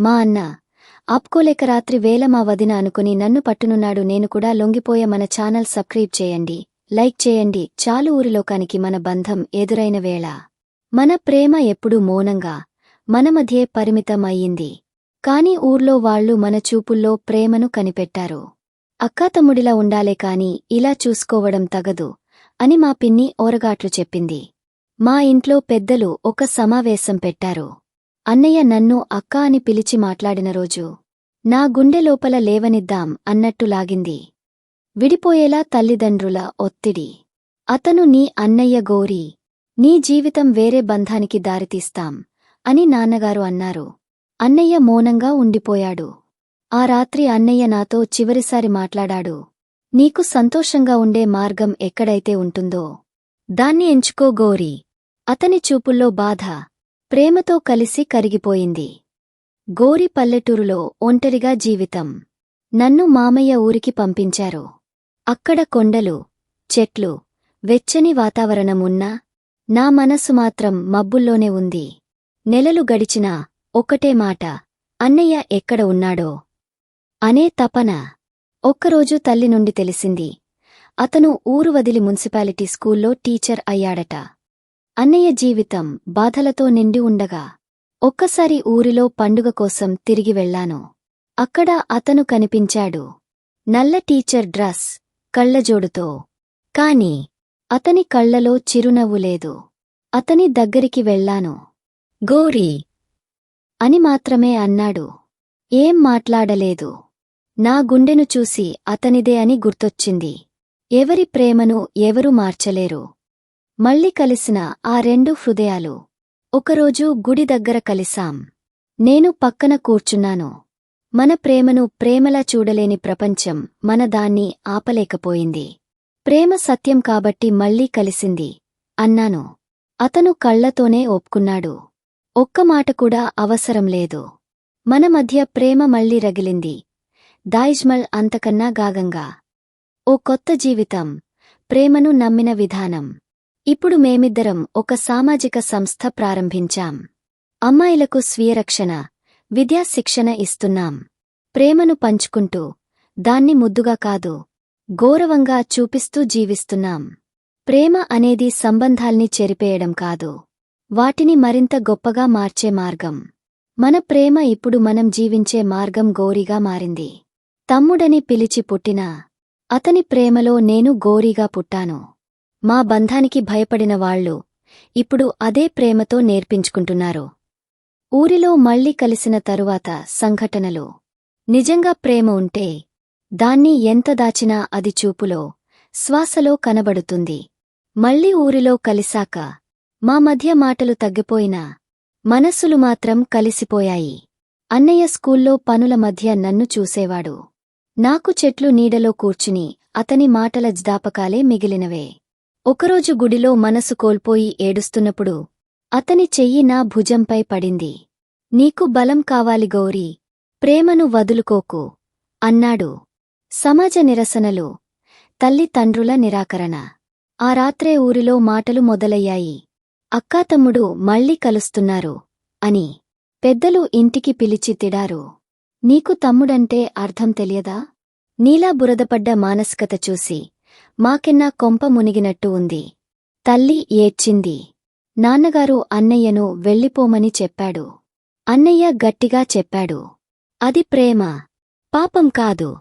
మా అన్న ఆప్కోలేక రాత్రి వేల మా వదిన అనుకుని నన్ను పట్టునున్నాడు. నేను కూడా లొంగిపోయే మన ఛానల్ సబ్స్క్రైబ్ చేయండి లైక్ చేయండి. చాలు ఊరిలోకానికి మన బంధం ఎదురైన వేళ. మన ప్రేమ ఎప్పుడూ మౌనంగా మన మధ్యే పరిమితమయ్యింది. కాని ఊర్లో వాళ్ళు మన చూపుల్లో ప్రేమను కనిపెట్టారు. అక్కాతమ్ముడిలా ఉండాలే కాని ఇలా చూసుకోవడం తగదు అని మా పిన్ని ఓరగాట్లు చెప్పింది. మా ఇంట్లో పెద్దలు ఒక సమావేశం పెట్టారు. అన్నయ్య నన్ను అక్క అని పిలిచి మాట్లాడిన రోజు నా గుండె లోపల లేవనిద్దాం అన్నట్టు లాగింది. విడిపోయేలా తల్లిదండ్రుల ఒత్తిడి. అతను నీ అన్నయ్య గోరి నీ జీవితం వేరే బంధానికి దారితీస్తాం అని నాన్నగారు అన్నారు. అన్నయ్య మౌనంగా ఉండిపోయాడు. ఆ రాత్రి అన్నయ్య నాతో చివరిసారి మాట్లాడాడు. నీకు సంతోషంగా ఉండే మార్గం ఎక్కడైతే ఉంటుందో దాన్ని ఎంచుకో గోరి. అతని చూపుల్లో బాధ ప్రేమతో కలిసి కరిగిపోయింది. గోరి పల్లెటూరులో ఒంటరిగా జీవితం. నన్ను మామయ్య ఊరికి పంపించారు. అక్కడ కొండలు చెట్లు వెచ్చని వాతావరణం ఉన్నా నా మనస్సు మాత్రం మబ్బుల్లోనే ఉంది. నెలలు గడిచినా ఒక్కటే మాట అన్నయ్య ఎక్కడ ఉన్నాడో? అనే తపన ఒక్కరోజు తల్లి నుండి తెలిసింది. అతను ఊరు వదిలి మున్సిపాలిటీ స్కూల్లో టీచర్ అయ్యాడట. అన్నయ్య జీవితం బాధలతో నిండి ఉండగా ఒక్కసారి ఊరిలో పండుగ కోసం తిరిగి వెళ్ళాను అక్కడ అతను కనిపించాడు. నల్ల టీచర్ డ్రస్ కళ్ళజోడుతో కాని అతని కళ్ళలో చిరునవ్వు లేదు. అతని దగ్గరికి వెళ్ళాను గోరీ అని మాత్రమే అన్నాడు. ఏం మాట్లాడలేదు. నా గుండెను చూసి అతనిదే అని గుర్తొచ్చింది. ఎవరి ప్రేమను ఎవరూ మార్చలేరు. మళ్ళీ కలిసిన ఆ రెండు హృదయాలు. ఒకరోజు గుడి దగ్గర కలిసాం నేను పక్కన కూర్చున్నాను. మన ప్రేమను ప్రేమలా చూడలేని ప్రపంచం మన దాన్ని ఆపలేకపోయింది. ప్రేమ సత్యం కాబట్టి మళ్ళీ కలిసింది అన్నాను. అతను కళ్ళతోనే ఒప్పుకున్నాడు. ఒక్క మాట కూడా అవసరం లేదు. మన మధ్య ప్రేమ మళ్ళీ రగిలింది. దాయిజ్మల్ అంతకన్నా గాగంగా ఓ కొత్త జీవితం ప్రేమను నమ్మిన విధానం. ఇప్పుడు మేమిద్దరం ఒక సామాజిక సంస్థ ప్రారంభించాం. అమ్మాయిలకు స్వీయరక్షణ విద్యా శిక్షణ ఇస్తున్నాం. ప్రేమను పంచుకుంటూ దాన్ని ముద్దుగా కాదు గౌరవంగా చూపిస్తూ జీవిస్తున్నాం. ప్రేమ అనేది సంబంధాల్ని చెరిపేయడం కాదు. వాటిని మరింత గొప్పగా మార్చే మార్గం. మన ప్రేమ ఇప్పుడు మనం జీవించే మార్గం గోరిగా మారింది. తమ్ముడని పిలిచి పుట్టినా అతని ప్రేమలో నేను గోరీగా పుట్టాను. మా బంధానికి భయపడిన వాళ్ళు ఇప్పుడు అదే ప్రేమతో నేర్పించుకుంటున్నారు. ఊరిలో మళ్ళీ కలిసిన తరువాత సంఘటనలు. నిజంగా ప్రేమ ఉంటే దాన్ని ఎంత దాచినా అది చూపులో శ్వాసలో కనబడుతుంది. మళ్ళీ ఊరిలో కలిశాక మా మధ్య మాటలు తగ్గిపోయినా మనస్సులు మాత్రం కలిసిపోయాయి. అన్నయ్య స్కూల్లో పనుల మధ్య నన్ను చూసేవాడు. నాకు చెట్లు నీడలో కూర్చుని అతని మాటల జ్ఞాపకాలే మిగిలినవే. ఒకరోజు గుడిలో మనసు కోల్పోయి ఏడుస్తున్నప్పుడు అతని చెయ్యి నా భుజంపై పడింది. నీకు బలం కావాలి గౌరీ ప్రేమను వదులుకోకు అన్నాడు. సమాజ నిరసనలు తల్లి తండ్రుల నిరాకరణ. ఆ రాత్రే ఊరిలో మాటలు మొదలయ్యాయి. అక్కాతమ్ముడు మళ్ళీ కలుస్తున్నారు అని. పెద్దలు ఇంటికి పిలిచి తిడారు. నీకు తమ్ముడంటే అర్థం తెలియదా? నీలా బురదపడ్డ మానసికత చూసి. మాకెన్నా కొంప మునిగినట్టు ఉంది. తల్లి ఏడ్చింది. నాన్నగారు అన్నయ్యను వెళ్ళిపోమని చెప్పాడు. అన్నయ్య గట్టిగా చెప్పాడు. అది ప్రేమ. పాపం కాదు.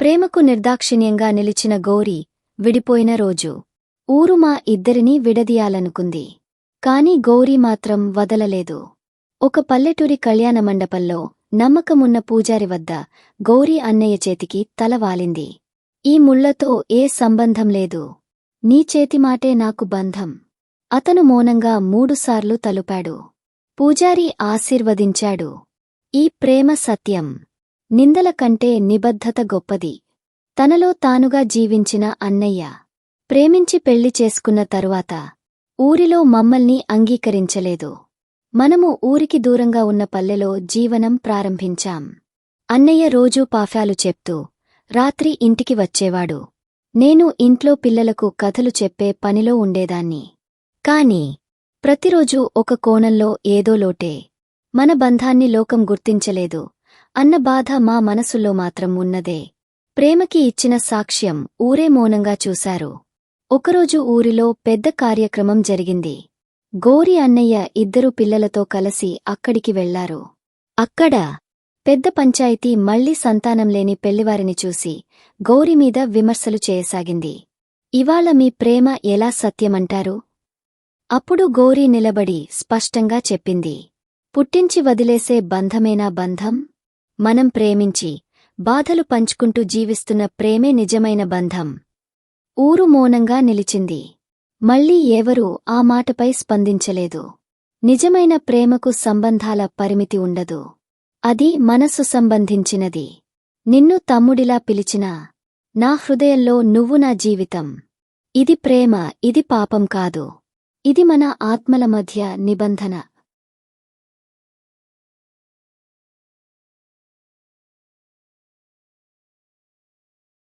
ప్రేమకు నిర్దాక్షిణ్యంగా నిలిచిన గౌరీ విడిపోయిన రోజు. ఊరు మా ఇద్దరినీ విడదీయాలనుకుంది. కాని గౌరీ మాత్రం వదలలేదు. ఒక పల్లెటూరి కళ్యాణ మండపంలో నమ్మకమున్న పూజారి వద్ద గౌరీ అన్నయ్య చేతికి తల వాలింది. ఈ ముళ్ళతో ఏ సంబంధం లేదు. నీ చేతిమాటే నాకు బంధం. అతను మౌనంగా మూడుసార్లు తలుపాడు. పూజారి ఆశీర్వదించాడు. ఈ ప్రేమ సత్యం. నిందల కంటే నిబద్ధత గొప్పది. తనలో తానుగా జీవించిన అన్నయ్య. ప్రేమించి పెళ్ళి చేసుకున్న తరువాత. ఊరిలో మమ్మల్ని అంగీకరించలేదు. మనము ఊరికి దూరంగా ఉన్న పల్లెలో జీవనం ప్రారంభించాం. అన్నయ్య రోజూ పాఫ్యాలు చెప్తూ రాత్రి ఇంటికి వచ్చేవాడు. నేను ఇంట్లో పిల్లలకు కథలు చెప్పే పనిలో ఉండేదాన్ని. కాని ప్రతిరోజూ ఒక కోణంలో ఏదో లోటే. మన బంధాన్ని లోకం గుర్తించలేదు. అన్న బాధ మా మనసులో మాత్రం ఉన్నదే. ప్రేమకి ఇచ్చిన సాక్ష్యం ఊరే మౌనంగా చూశారు. ఒకరోజు ఊరిలో పెద్ద కార్యక్రమం జరిగింది. గోరి అన్నయ్య ఇద్దరు పిల్లలతో కలిసి అక్కడికి వెళ్ళారు. అక్కడ పెద్ద పంచాయతీ మళ్ళీ సంతానం లేని పెళ్ళివారిని చూసి గౌరిమీద విమర్శలు చేయసాగింది. ఇవాళ మీ ప్రేమ ఎలా సత్యమంటారు? అప్పుడు గౌరీ నిలబడి స్పష్టంగా చెప్పింది. పుట్టించి వదిలేసే బంధమేనా బంధం? మనం ప్రేమించి బాధలు పంచుకుంటూ జీవిస్తున్న ప్రేమే నిజమైన బంధం. ఊరు మౌనంగా నిలిచింది. మళ్ళీ ఎవరూ ఆ మాటపై స్పందించలేదు. నిజమైన ప్రేమకు సంబంధాల పరిమితి ఉండదు. అది మనసు సంబంధించినది. నిన్ను తమ్ముడిలా పిలిచినా నా హృదయంలో నువ్వు నా జీవితం. ఇది ప్రేమ ఇది పాపం కాదు. ఇది మన ఆత్మల మధ్య నిబంధన.